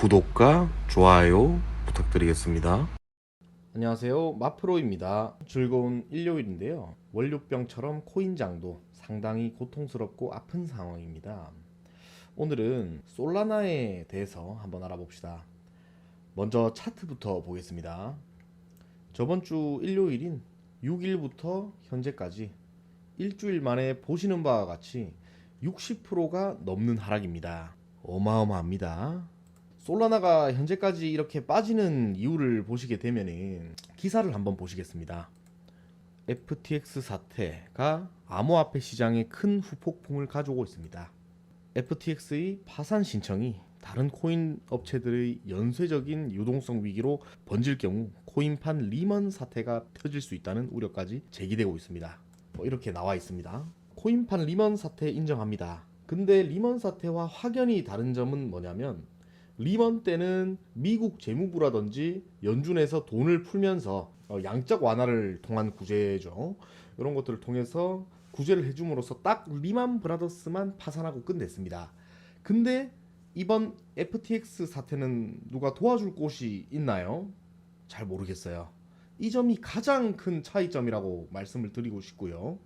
구독과 좋아요 부탁드리겠습니다. 안녕하세요. 마프로입니다. 즐거운 일요일인데요. 월요병처럼 코인장도 상당히 고통스럽고 아픈 상황입니다. 오늘은 솔라나에 대해서 한번 알아봅시다. 먼저 차트부터 보겠습니다. 저번 주 일요일인 6일부터 현재까지 일주일 만에 보시는 바와 같이 60%가 넘는 하락입니다. 어마어마합니다. 솔라나가 현재까지 이렇게 빠지는 이유를 보시게 되면은 기사를 한번 보시겠습니다. FTX 사태가 암호화폐 시장에 큰 후폭풍을 가져오고 있습니다. FTX의 파산 신청이 다른 코인 업체들의 연쇄적인 유동성 위기로 번질 경우 코인판 리먼 사태가 터질 수 있다는 우려까지 제기되고 있습니다. 뭐 이렇게 나와 있습니다. 코인판 리먼 사태 인정합니다. 근데 리먼 사태와 확연히 다른 점은 뭐냐면 리먼 때는 미국 재무부라든지 연준에서 돈을 풀면서 어, 양적 완화를 통한 구제죠. 이런 것들을 통해서 구제를 해줌으로써 딱 리만 브라더스만 파산하고 끝냈습니다. 근데 이번 FTX 사태는 누가 도와줄 곳이 있나요? 잘 모르겠어요. 이 점이 가장 큰 차이점이라고 말씀을 드리고 싶고요.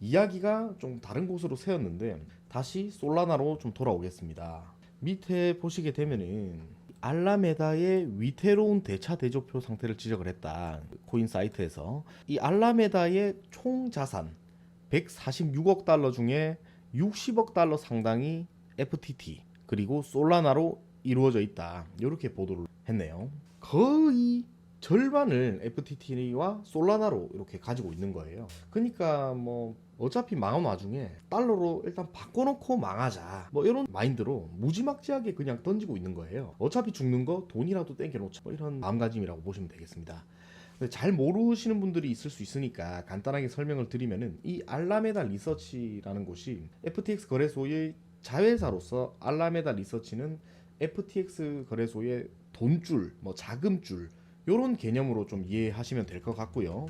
이야기가 좀 다른 곳으로 새었는데 다시 솔라나로 좀 돌아오겠습니다. 밑에 보시게 되면은 알라메다의 위태로운 대차 대조표 상태를 지적을 했다. 코인 사이트에서 이 알라메다의 총 자산 146억 달러 중에 60억 달러 상당이 FTT 그리고 솔라나로 이루어져 있다. 이렇게 보도를 했네요. 거의 절반을 FTT와 솔라나로 이렇게 가지고 있는 거예요. 그러니까 뭐 어차피 망한 와중에 달러로 일단 바꿔놓고 망하자 뭐 이런 마인드로 무지막지하게 그냥 던지고 있는 거예요. 어차피 죽는 거 돈이라도 땡겨놓자 뭐 이런 마음가짐이라고 보시면 되겠습니다. 잘 모르시는 분들이 있을 수 있으니까 간단하게 설명을 드리면은 이 알라메다 리서치라는 곳이 FTX 거래소의 자회사로서 알라메다 리서치는 FTX 거래소의 돈줄, 뭐 자금줄 이런 개념으로 좀 이해하시면 될 것 같고요.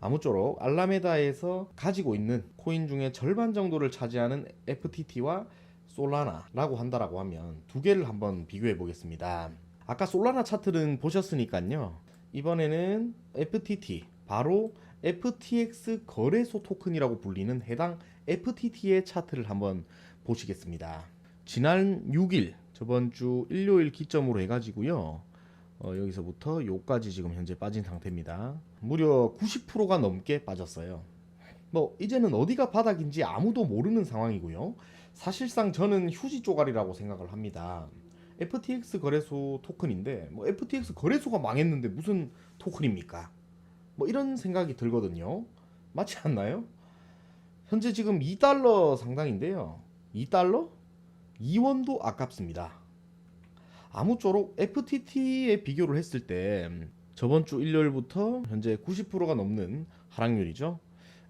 아무쪼록 알라메다에서 가지고 있는 코인 중에 절반 정도를 차지하는 FTT와 솔라나라고 한다라고 하면 두 개를 한번 비교해 보겠습니다. 아까 솔라나 차트는 보셨으니까요. 이번에는 FTT 바로 FTX 거래소 토큰이라고 불리는 해당 FTT의 차트를 한번 보시겠습니다. 지난 6일 저번 주 일요일 기점으로 해가지고요. 어, 여기서부터 요까지 지금 현재 빠진 상태입니다. 무려 90%가 넘게 빠졌어요. 뭐 이제는 어디가 바닥인지 아무도 모르는 상황이고요. 사실상 저는 휴지 쪼가리라고 생각을 합니다. FTX 거래소 토큰인데 뭐 FTX 거래소가 망했는데 무슨 토큰입니까? 뭐 이런 생각이 들거든요. 맞지 않나요? 현재 지금 2달러 상당인데요. 2달러? 2원도 아깝습니다. 아무쪼록 FTT에 비교를 했을 때 저번 주 일요일부터 현재 90%가 넘는 하락률이죠.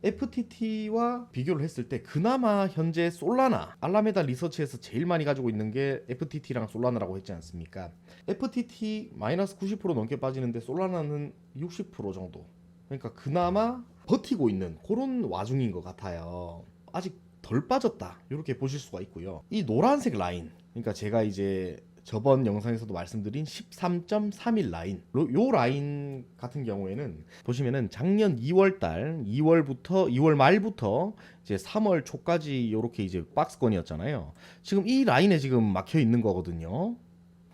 FTT와 비교를 했을 때 그나마 현재 솔라나 알라메다 리서치에서 제일 많이 가지고 있는 게 FTT랑 솔라나라고 했지 않습니까? FTT 마이너스 90% 넘게 빠지는데 솔라나는 60% 정도. 그러니까 그나마 버티고 있는 그런 와중인 것 같아요. 아직 덜 빠졌다 이렇게 보실 수가 있고요. 이 노란색 라인, 그러니까 제가 이제 저번 영상에서도 말씀드린 13.31 라인 로- 요 라인 같은 경우에는 보시면은 작년 2월 달 2월부터 2월 말부터 이제 3월 초까지 요렇게 이제 박스권이었잖아요. 지금 이 라인에 지금 막혀 있는 거거든요.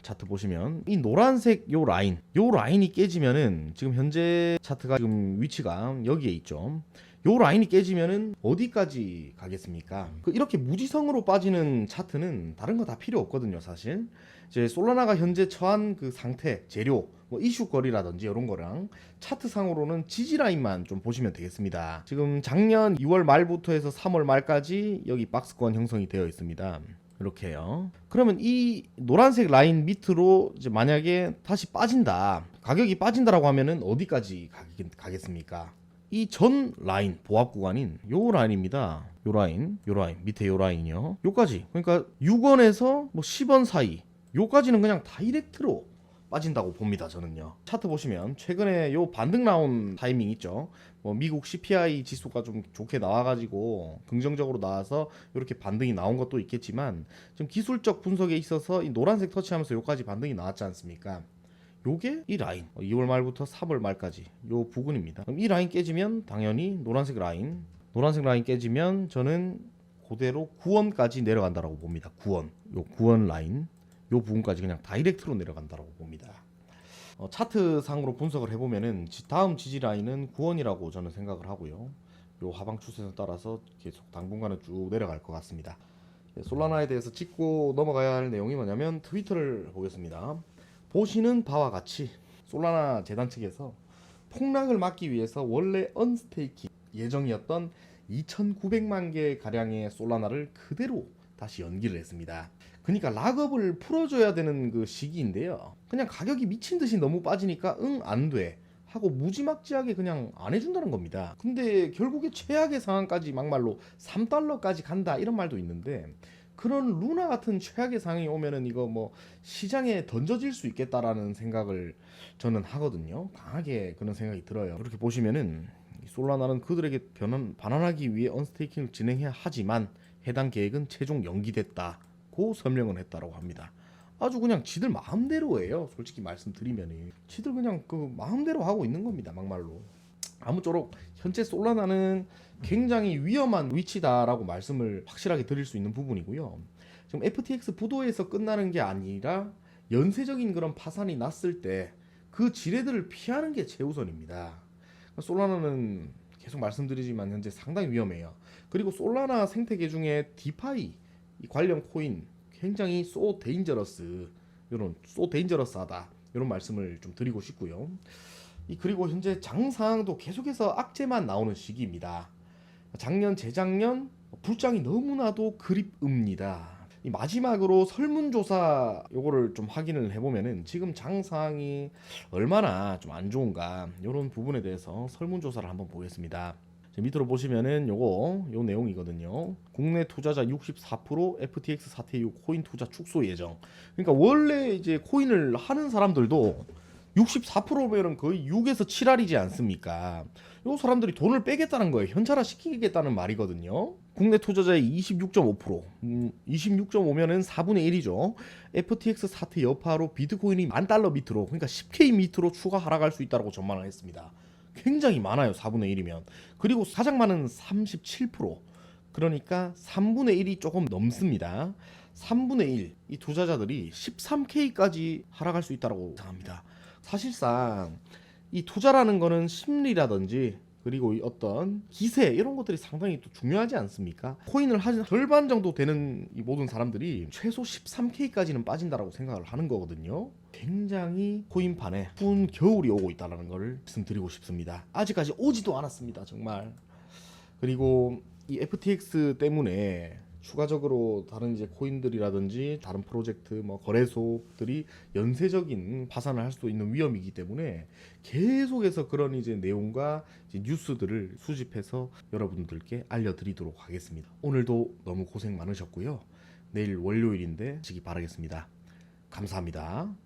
차트 보시면 이 노란색 요 라인 요 라인이 깨지면은 지금 현재 차트가 지금 위치가 여기에 있죠. 요 라인이 깨지면은 어디까지 가겠습니까? 그 이렇게 무지성으로 빠지는 차트는 다른 거 다 필요 없거든요, 사실. 이제 솔라나가 현재 처한 그 상태, 재료, 뭐 이슈거리라든지 이런 거랑 차트 상으로는 지지 라인만 좀 보시면 되겠습니다. 지금 작년 2월 말부터 해서 3월 말까지 여기 박스권 형성이 되어 있습니다. 이렇게요. 그러면 이 노란색 라인 밑으로 이제 만약에 다시 빠진다. 가격이 빠진다라고 하면은 어디까지 가겠, 가겠습니까? 이 전 라인 보합 구간인 요 라인입니다. 요 라인, 요 라인, 밑에 요 라인이요. 요까지. 그러니까 6원에서 뭐 10원 사이. 요까지는 그냥 다이렉트로 빠진다고 봅니다. 저는요. 차트 보시면 최근에 요 반등 나온 타이밍 있죠. 뭐 미국 CPI 지수가 좀 좋게 나와가지고 긍정적으로 나와서 이렇게 반등이 나온 것도 있겠지만 지금 기술적 분석에 있어서 이 노란색 터치하면서 요까지 반등이 나왔지 않습니까? 요게 이 라인 2월 말부터 3월 말까지 요 부근입니다. 그럼 이 라인 깨지면 당연히 노란색 라인 노란색 라인 깨지면 저는 그대로 9원까지 내려간다라고 봅니다. 9원 요 9원 라인 요 부분까지 그냥 다이렉트로 내려간다라고 봅니다. 어, 차트 상으로 분석을 해보면은 지- 다음 지지 라인은 9원이라고 저는 생각을 하고요. 요 하방 추세선 따라서 계속 당분간은 쭉 내려갈 것 같습니다. 예, 솔라나에 대해서 짚고 넘어가야 할 내용이 뭐냐면 트위터를 보겠습니다. 보시는 바와 같이 솔라나 재단 측에서 폭락을 막기 위해서 원래 언스테이킹 예정이었던 2,900만 개 가량의 솔라나를 그대로 다시 연기를 했습니다. 그러니까 락업을 풀어줘야 되는 그 시기인데요. 그냥 가격이 미친 듯이 너무 빠지니까 응 안 돼. 하고 무지막지하게 그냥 안 해준다는 겁니다. 근데 결국에 최악의 상황까지 막말로 3달러까지 간다 이런 말도 있는데 그런 루나 같은 최악의 상황이 오면은 이거 뭐 시장에 던져질 수 있겠다라는 생각을 저는 하거든요. 강하게 그런 생각이 들어요. 이렇게 보시면은 이 솔라나는 그들에게 변환 반환하기 위해 언스테이킹을 진행해야 하지만 해당 계획은 최종 연기됐다고 설명을 했다고 합니다. 아주 그냥 지들 마음대로 해요. 솔직히 말씀드리면은 지들 그냥 그 마음대로 하고 있는 겁니다. 막말로. 아무쪼록 현재 솔라나는 굉장히 위험한 위치다라고 말씀을 확실하게 드릴 수 있는 부분이고요. 지금 FTX 부도에서 끝나는 게 아니라 연쇄적인 그런 파산이 났을 때 그 지뢰들을 피하는 게 최우선입니다. 솔라나는 계속 말씀드리지만 현재 상당히 위험해요. 그리고 솔라나 생태계 중에 디파이 이 관련 코인 굉장히 소 데인저러스 이런 소 데인저러스하다 이런 말씀을 좀 드리고 싶고요. 이 그리고 현재 장 상황도 계속해서 악재만 나오는 시기입니다. 작년 재작년 불장이 너무나도 그립습니다. 이 마지막으로 설문조사 요거를 좀 확인을 해보면은 지금 장 상황이 얼마나 좀 안 좋은가 이런 부분에 대해서 설문조사를 한번 보겠습니다. 자, 밑으로 보시면은 요거 요 내용이거든요. 국내 투자자 64% FTX 사태 이후 코인 투자 축소 예정. 그러니까 원래 이제 코인을 하는 사람들도 64%면은 거의 6에서 7할이지 않습니까? 요 사람들이 돈을 빼겠다는 거예요. 현찰화 시키겠다는 말이거든요. 국내 투자자의 26.5%, 음, 26.5면은 4분의 1이죠. FTX 사태 여파로 비트코인이 만 달러 밑으로, 그러니까 10K 밑으로 추가 하락할 수 있다고 전망을 했습니다. 굉장히 많아요. 4분의 1이면. 그리고 사장만은 37%. 그러니까 3분의 1이 조금 넘습니다. 3분의 1. 이 투자자들이 13K까지 하락할 수 있다고 예상합니다. 사실상 이 투자라는 거는 심리라든지 그리고 이 어떤 기세 이런 것들이 상당히 또 중요하지 않습니까? 코인을 한 절반 정도 되는 이 모든 사람들이 최소 13K까지는 빠진다라고 생각을 하는 거거든요. 굉장히 코인판에 추운 겨울이 오고 있다는 걸 말씀드리고 싶습니다. 아직까지 오지도 않았습니다. 정말. 그리고 이 FTX 때문에 추가적으로 다른 이제 코인들이라든지 다른 프로젝트 뭐 거래소들이 연쇄적인 파산을 할 수 있는 위험이기 때문에 계속해서 그런 이제 내용과 이제 뉴스들을 수집해서 여러분들께 알려드리도록 하겠습니다. 오늘도 너무 고생 많으셨고요. 내일 월요일인데 지기 바라겠습니다. 감사합니다.